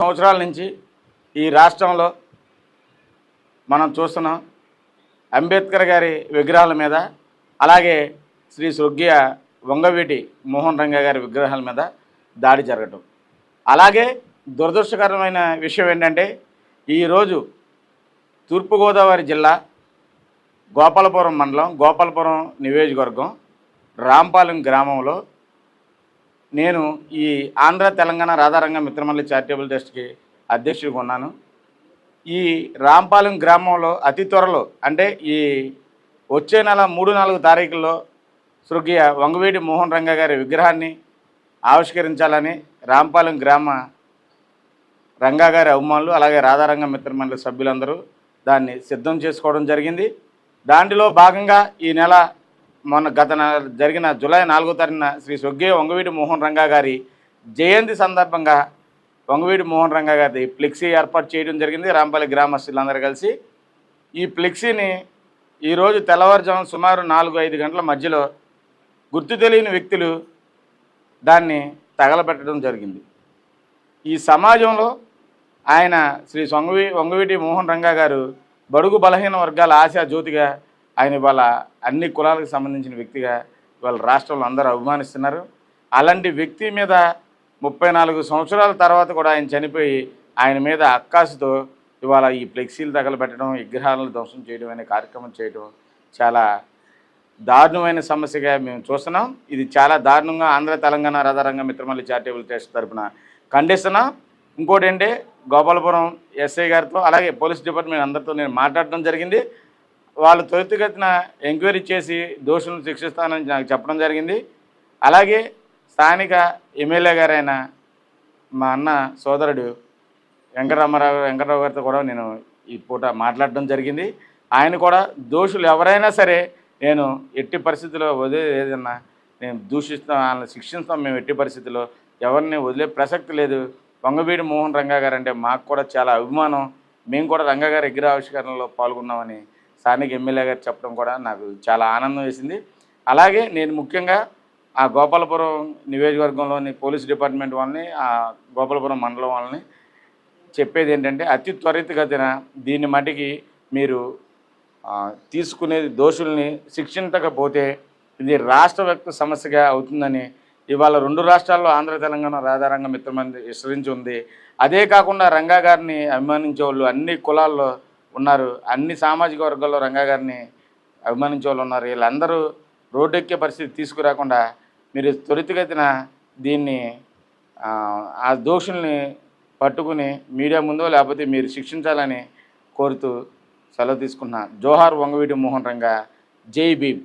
సంవత్సరాల నుంచి ఈ రాష్ట్రంలో మనం చూస్తున్నాం అంబేద్కర్ గారి విగ్రహాల మీద అలాగే శ్రీ స్వర్గీయ వంగవీటి మోహన్ రంగ గారి విగ్రహాల మీద దాడి జరగటం. అలాగే దురదృష్టకరమైన విషయం ఏంటంటే ఈరోజు తూర్పుగోదావరి జిల్లా గోపాలపురం మండలం గోపాలపురం నియోజకవర్గం రాంపాలెం గ్రామంలో నేను ఈ ఆంధ్ర తెలంగాణ రాధారంగ మిత్రమల్లి చారిటబుల్ ట్రస్ట్కి అధ్యక్షుడిగా ఉన్నాను. ఈ రాంపాలెం గ్రామంలో అతి త్వరలో అంటే ఈ వచ్చే నెల మూడు నాలుగు తారీఖుల్లో స్వర్గీయ వంగవీడి మోహన్ రంగ గారి విగ్రహాన్ని ఆవిష్కరించాలని రాంపాలెం గ్రామ రంగా గారి అభిమానులు అలాగే రాధారంగ మిత్రమండలి సభ్యులందరూ దాన్ని సిద్ధం చేసుకోవడం జరిగింది. దాంట్లో భాగంగా ఈ నెల మొన్న గత జరిగిన జూలై నాలుగో తారీఖున శ్రీ స్వర్గీయ వంగవీటి మోహన్ రంగా గారి జయంతి సందర్భంగా వంగవీటి మోహన్ రంగా గారి ఫ్లెక్సీ ఏర్పాటు చేయడం జరిగింది. రాంపల్లి గ్రామస్తులందరూ కలిసి ఈ ఫ్లెక్సీని ఈరోజు తెల్లవారుజాము సుమారు నాలుగు ఐదు గంటల మధ్యలో గుర్తు తెలియని వ్యక్తులు దాన్ని తగలబెట్టడం జరిగింది. ఈ సమాజంలో ఆయన శ్రీ సొంగవి వంగవీటి మోహన్ రంగా గారు బడుగు బలహీన వర్గాల ఆశా జ్యోతిగా ఆయన ఇవాళ అన్ని కులాలకు సంబంధించిన వ్యక్తిగా ఇవాళ రాష్ట్రంలో అందరూ అభిమానిస్తున్నారు. అలాంటి వ్యక్తి మీద ముప్పై నాలుగు సంవత్సరాల తర్వాత కూడా ఆయన చనిపోయి ఆయన మీద అక్కాసుతో ఇవాళ ఈ ఫ్లెక్సీలు తగలబెట్టడం విగ్రహాలను ధ్వంసం చేయడం అనే కార్యక్రమం చేయడం చాలా దారుణమైన సమస్యగా మేము చూస్తున్నాం. ఇది చాలా దారుణంగా ఆంధ్ర తెలంగాణ రథరంగ మిత్రమల్లి చారిటబుల్ ట్రస్ట్ తరపున ఖండిస్తున్నాం. ఇంకోటి ఏంటి? గోపాలపురం ఎస్ఐ గారితో అలాగే పోలీస్ డిపార్ట్మెంట్ అందరితో నేను మాట్లాడడం జరిగింది. వాళ్ళు త్వరితగతిన ఎంక్వైరీ చేసి దోషులను శిక్షిస్తానని నాకు చెప్పడం జరిగింది. అలాగే స్థానిక ఎమ్మెల్యే గారైన మా అన్న సోదరుడు వెంకటరామారావు వెంకటరావు గారితో కూడా నేను ఈ పూట మాట్లాడడం జరిగింది. ఆయన కూడా దోషులు ఎవరైనా సరే నేను ఎట్టి పరిస్థితిలో వదిలేదన్నా నేను దూషిస్తాం వాళ్ళని శిక్షిస్తాం మేము ఎట్టి పరిస్థితిలో ఎవరిని వదిలే ప్రసక్తి లేదు. వంగవీడి మోహన్ రంగా గారు అంటే మాకు కూడా చాలా అభిమానం. మేము కూడా రంగా గారి విగ్రహావిష్కరణలో పాల్గొన్నామని స్థానిక ఎమ్మెల్యే గారు చెప్పడం కూడా నాకు చాలా ఆనందం వేసింది. అలాగే నేను ముఖ్యంగా ఆ గోపాలపురం నియోజకవర్గంలోని పోలీస్ డిపార్ట్మెంట్ వాళ్ళని ఆ గోపాలపురం మండలం వాళ్ళని చెప్పేది ఏంటంటే అతి త్వరితగతిన దీన్ని మటుకి మీరు తీసుకునే దోషుల్ని శిక్షించకపోతే ఇది రాష్ట్ర వ్యక్త సమస్యగా అవుతుందని ఇవాళ రెండు రాష్ట్రాల్లో ఆంధ్ర తెలంగాణ రాధారంగం మిత్రమంది విస్తరించి ఉంది. అదే కాకుండా రంగా గారిని అభిమానించే వాళ్ళు అన్ని కులాల్లో ఉన్నారు. అన్ని సామాజిక వర్గాల్లో రంగా గారిని అభిమానించే వాళ్ళు ఉన్నారు. వీళ్ళందరూ రోడ్డెక్కే పరిస్థితి తీసుకురాకుండా మీరు త్వరితగతిన దీన్ని ఆ, దోషుల్ని పట్టుకుని మీడియా ముందో లేకపోతే మీరు శిక్షించాలని కోరుతూ సెలవు తీసుకున్న జోహార్ వంగవీటి మోహన్ రంగా. జై భీమ్.